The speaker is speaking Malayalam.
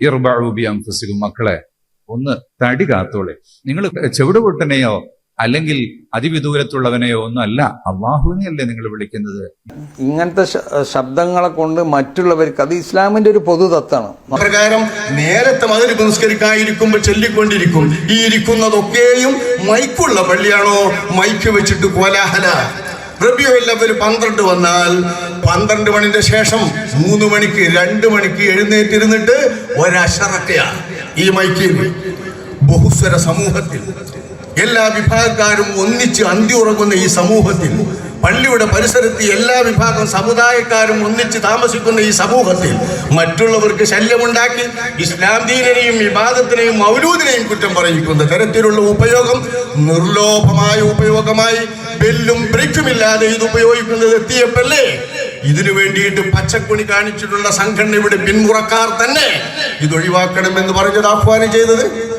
ഇർബൂബി അംഫുസിലും മക്കളെ ഒന്ന് തടി കാത്തോളെ. നിങ്ങൾ ചെവിട് പൊട്ടനെയോ അല്ലെങ്കിൽ അതിവിദൂരത്തുള്ളവനെയോ ഒന്നും അല്ല അള്ളാഹുവിനെയല്ലേ നിങ്ങൾ വിളിക്കുന്നത്? ഇങ്ങനത്തെ ശബ്ദങ്ങളെ കൊണ്ട് മറ്റുള്ളവർക്ക് അത് ഇസ്ലാമിന്റെ ഒരു പൊതു തത്വമാണ് പ്രകാരം നേരത്തെ മകരി നിസ്കരിക്കാതിരിക്കുമ്പോൾ ചൊല്ലിക്കൊണ്ടിരിക്കും. ഈ ഇരിക്കുന്നതൊക്കെയും മൈക്കുള്ള പള്ളിയാണോ? മൈക്ക് വെച്ചിട്ട് കോലാഹല. റബിയുള്ളവർ പന്ത്രണ്ട് വന്നാൽ പന്ത്രണ്ട് മണിന്റെ ശേഷം മൂന്ന് മണിക്ക് രണ്ട് മണിക്ക് എഴുന്നേറ്റിരുന്നിട്ട് ഒരശറക്കയാണ് ഈ മൈക്കിൽ ബഹുസ്വര സമൂഹത്തിൽ എല്ലാ വിഭാഗക്കാരും ഒന്നിച്ച് അന്തി ഉറങ്ങുന്ന ഈ സമൂഹത്തിൽ പള്ളിയുടെ പരിസരത്ത് എല്ലാ വിഭാഗം സമുദായക്കാരും ഒന്നിച്ച് താമസിക്കുന്ന ഈ സമൂഹത്തിൽ മറ്റുള്ളവർക്ക് ശല്യമുണ്ടാക്കി ഇസ്ലാം ദീനനെയും വിവാദത്തിനെയും മൗലൂദിനെയും കുറ്റം പറയിക്കുന്ന തരത്തിലുള്ള ഉപയോഗം നിർലോഭമായ ഉപയോഗമായി ബെല്ലും ബ്രേക്കുമില്ലാതെ ഇത് ഉപയോഗിക്കുന്നത് എത്തിയപ്പല്ലേ? ഇതിനു വേണ്ടിയിട്ട് പച്ചക്കുണി കാണിച്ചിട്ടുള്ള സംഘടനയുടെ പിന്മുറക്കാർ തന്നെ ഇത് ഒഴിവാക്കണമെന്ന് പറഞ്ഞത് ആഹ്വാനം ചെയ്തത്?